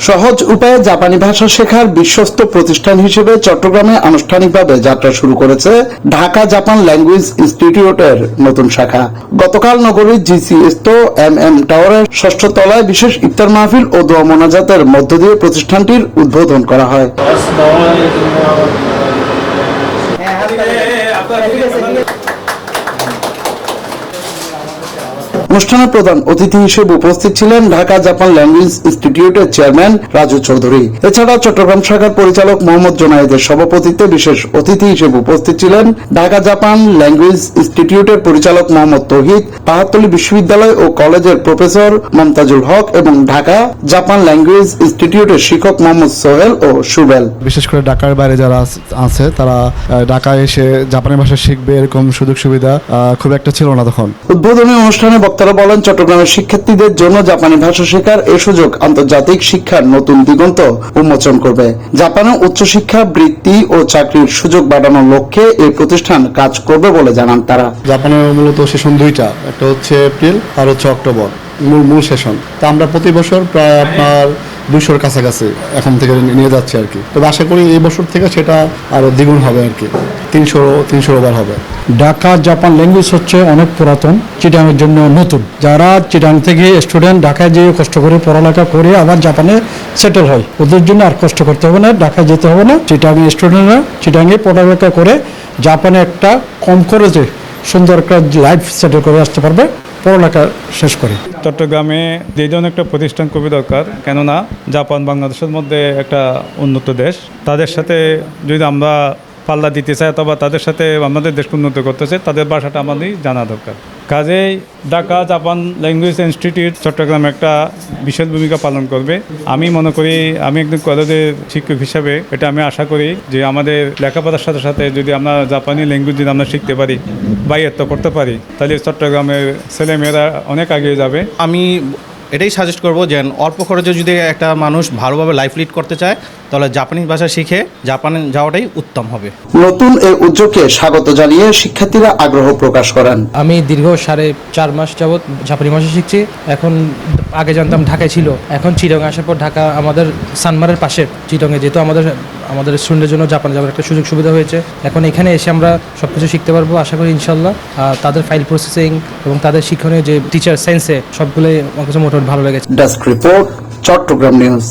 সহজ উপায়ে জাপানি ভাষা শেখার বিশ্বস্ত প্রতিষ্ঠান হিসেবে চট্টগ্রামে আনুষ্ঠানিকভাবে যাত্রা শুরু করেছে ঢাকা জাপান ল্যাঙ্গুয়েজ ইনস্টিটিউটের নতুন শাখা গতকাল নগরীর জিসিএস্ত এম এম টাওয়ারের ষষ্ঠ তলায় বিশেষ ইফতার মাহফিল ও দোয়া মোনাজাতের মধ্য দিয়ে প্রতিষ্ঠানটির উদ্বোধন করা হয় অনুষ্ঠানে প্রধান অতিথি হিসেবে উপস্থিত ছিলেন ঢাকা জাপান ল্যাঙ্গুয়েজ ইনস্টিটিউটের চেয়ারম্যান রাজু চৌধুরী। এছাড়া চট্টগ্রাম শাখার পরিচালক মোহাম্মদ জোনায়েদের সভাপতিত্বে বিশেষ অতিথি হিসেবে উপস্থিত ছিলেন ঢাকা জাপান ল্যাঙ্গুয়েজ ইনস্টিটিউটের পরিচালক মোহাম্মদ তৌহিদ পাহাড়তলী বিশ্ববিদ্যালয় ও কলেজের প্রফেসর মমতাজুল হক এবং ঢাকা জাপান ল্যাঙ্গুয়েজ ইনস্টিটিউটের শিক্ষক মোহাম্মদ সোহেল ও সুবেল। বিশেষ করে ঢাকার বাইরে যারা আছে তারা ঢাকায় এসে জাপানি ভাষা শিখবে এরকম সুযোগ সুবিধা খুব একটা ছিল না তখন। উদ্বোধনী অনুষ্ঠানে বক্তারা বলেন, চট্টগ্রামের শিক্ষার্থীদের জন্য জাপানি ভাষা শেখার এই সুযোগ আন্তর্জাতিক শিক্ষার নতুন দিগন্ত উন্মোচন করবে। জাপানে উচ্চশিক্ষা, বৃত্তি ও চাকরির সুযোগ বাড়ানোর লক্ষ্যে এই প্রতিষ্ঠান কাজ করবে বলে জানান তারা। জাপানের মূলত সেশন দুইটা, একটা হচ্ছে এপ্রিল, আর হচ্ছে অক্টোবর, মূল মূল সেশন। তা আমরা প্রতি বছর প্রায় আপনার দুশোর কাছাকাছি এখন থেকে নিয়ে যাচ্ছি আর কি। তবে আশা করি এই বছর থেকে সেটা আরও দ্বিগুণ হবে আর কি তিনশো তিনশোর ওভার হবে। ঢাকা, জাপান ল্যাঙ্গুয়েজ হচ্ছে অনেক পুরাতন চিটাংয়ের জন্য নতুন। যারা চিটাং থেকে স্টুডেন্ট ঢাকায় যেয়ে কষ্ট করে পড়ালেখা করে আবার জাপানে সেটেল হয়, ওদের জন্য আর কষ্ট করতে হবে না, ঢাকায় যেতে হবে না। চিটাং স্টুডেন্টরা চিটাংয়ে পড়ালেখা করে জাপানে একটা কম খরচে সুন্দর একটা লাইফ সেটেল করে আসতে পারবে, পড়ালেখা শেষ করে। চট্টগ্রামে যে ধরনের একটা প্রতিষ্ঠান খুবই দরকার, কেননা জাপান বাংলাদেশের মধ্যে একটা উন্নত দেশ। তাদের সাথে যদি আমরা পাল্লা দিতে চাই অথবা তাদের সাথে আমাদের দেশকে উন্নত করতে চাই তাদের ভাষাটা আমাদের জানা দরকার। কাজেই ঢাকা জাপান ল্যাঙ্গুয়েজ ইনস্টিটিউট চট্টগ্রামে একটা বিশেষ ভূমিকা পালন করবে। আমি মনে করি, আমি একজন কলেজের শিক্ষক হিসাবে এটা আমি আশা করি যে আমাদের লেখাপড়ার সাথে সাথে যদি আমরা জাপানি ল্যাঙ্গুয়েজ যদি আমরা শিখতে পারি বা করতে পারি, তাহলে চট্টগ্রামের ছেলেমেয়েরা অনেক এগিয়ে যাবে। আমি এটাই সাজেস্ট করব যে অল্প খরচে যদি একটা মানুষ ভালোভাবে লাইফ লিড করতে চায় তাহলে জাপানিজ ভাষা শিখে জাপানে যাওয়াটাই উত্তম হবে। নতুন এই উদ্যোগকে স্বাগত জানিয়ে শিক্ষার্থীরা আগ্রহ প্রকাশ করেন। আমি দীর্ঘ সাড়ে চার মাস যাবৎ জাপানি ভাষা শিখছি। এখন আগে জানতাম ঢাকায় ছিল। এখন চিরঙে আসার পর ঢাকা আমাদের সানমারের পাশে। চিরঙে যেহেতু আমাদের আমাদের স্টুডেন্টের জন্য জাপান যাওয়ার একটা সুযোগ সুবিধা হয়েছে। এখন এখানে এসে আমরা সব কিছু শিখতে পারব, আশা করি ইনশাল্লাহ। আর তাদের ফাইল প্রসেসিং এবং তাদের শিক্ষণীয় যে টিচার সেন্সে সবগুলোই আমার কাছে মোটামুটি ভালো লেগেছে। Desk report Chittagong news